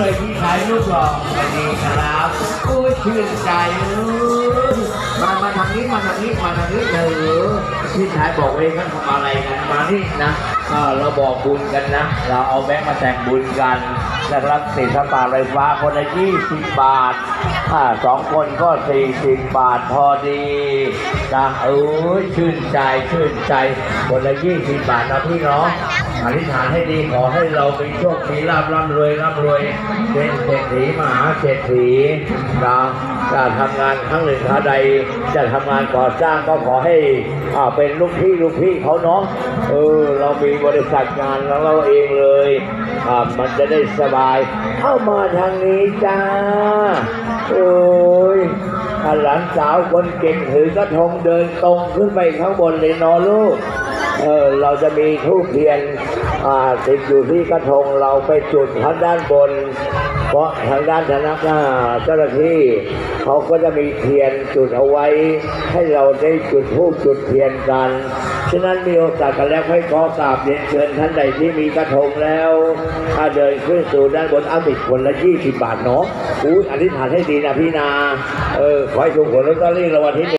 เลยพี่ชายรูปหล่อสวัสดีครับโอ้ยชื่นใจมามาทางนี้มาทางนี้มาทางนี้เออพี่ชายบอกเองกันทำอะไรกันมานี่นะเราบอกบุญกันนะ เราเอาแบงค์มาแต่งบุญกันนะครับติดสปาไฟฟ้าคนละยี่สิบบาทอ่าสองคนก็สี่สิบบาทพอดีนะเอ้ยชื่นใจชื่นใจคนละยี่สิบบาทนะพี่น้อง อธิษฐานให้ดีขอให้เราเป็นโชคดีร่ำร่ำรวยร่ำรวยเป็นเศรษฐีมหาเศรษฐีนะจะทำงานครั้งหนึ่งคราใด จะทำงานก่อสร้างก็ขอให้อ่าเป็นลูกพี่ลูกพี่เขาเนาะเออเรามีบริษัทงานของเราเองเลยอ่ามันจะได้สบาย เข้ามาทางนี้จ้าโอ้ยอ่าหลานสาวคนเก่งถือกระทงเดินตรงขึ้นไปข้างบนเลยเนอะลูก เออเราจะมีทูบเทียนอ่าติดอยู่ที่กระทงเราไปจุดทางด้านบน เพราะทางด้านธนาคารเจ้าหน้าที่เขาก็จะมีเทียนจุดเอาไว้ ให้เราได้จุดทูบจุดเทียนกันฉะนั้นมีโอกาสกันแล้วให้ขอกราบเรียนเชิญท่านใดที่มีกระทงแล้วถ้าเดินขึ้นสู่ด้านบนอามิดคนละยี่สิบบาทเนาะอุ้อธิษฐานให้ดีนะพี่นา เออขอให้ถูกหวยลอตเตอรี่รางวัลที่